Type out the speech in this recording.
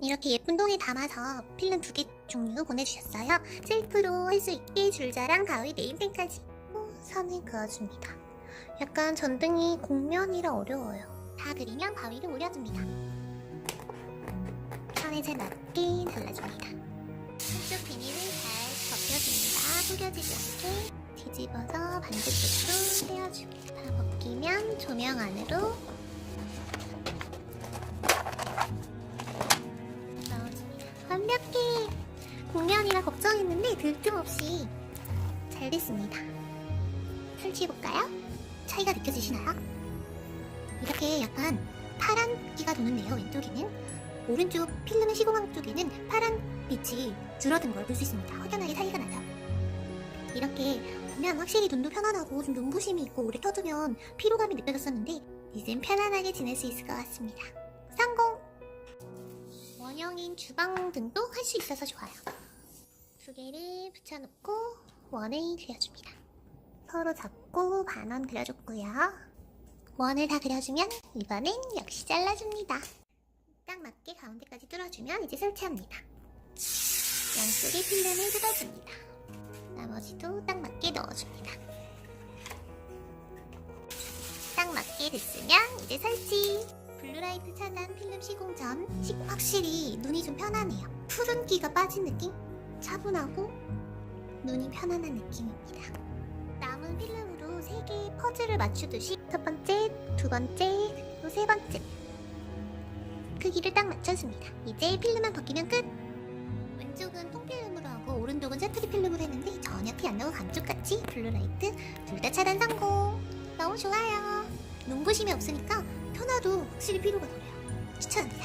이렇게 예쁜 통에 담아서 필름 두 개 종류 보내주셨어요. 셀프로 할 수 있게 줄자랑 가위 네임펜까지 어, 선을 그어줍니다. 약간 전등이 곡면이라 어려워요. 다 그리면 가위를 올려줍니다. 선에 잘 맞게 잘라줍니다. 한쪽 비닐을 잘 벗겨줍니다. 구겨지지 않게 뒤집어서 반대쪽도 떼어줍니다. 다 벗기면 조명 안으로 넣어줍니다. 완벽해! 곡면이라 걱정했는데 들뜸 없이 잘 됐습니다. 설치해볼까요? 차이가 느껴지시나요? 이렇게 약간 파란 기가 도는데요, 왼쪽에는. 오른쪽 필름의 시공항 쪽에는 파란 빛이 줄어든 걸 볼 수 있습니다. 확연하게 차이가 나죠? 이렇게 보면 확실히 눈도 편안하고 좀 눈부심이 있고 오래 켜두면 피로감이 느껴졌었는데 이젠 편안하게 지낼 수 있을 것 같습니다. 원형인 주방 등도 할 수 있어서 좋아요. 두 개를 붙여놓고 원을 그려줍니다. 서로 잡고 반원 그려줬고요. 원을 다 그려주면 이번엔 역시 잘라줍니다. 딱 맞게 가운데까지 뚫어주면 이제 설치합니다. 양쪽에 필름을 뜯어줍니다. 나머지도 딱 맞게 넣어줍니다. 딱 맞게 됐으면 이제 설치. 블루라이트 차단 필름 시공 전 시- 확실히 눈이 좀 편하네요. 푸른기가 빠진 느낌? 차분하고 눈이 편안한 느낌입니다. 남은 필름으로 세 개의 퍼즐을 맞추듯이 첫 번째, 두 번째, 세 번째 크기를 딱 맞춰줍니다. 이제 필름만 벗기면 끝! 왼쪽은 통필름으로 하고 오른쪽은 세트리 필름으로 했는데 전혀 피 안 나고 감쪽같이 블루라이트 둘 다 차단 성공! 너무 좋아요! 눈부심이 없으니까 편화도 확실히 피로가 덜해요. 추천합니다.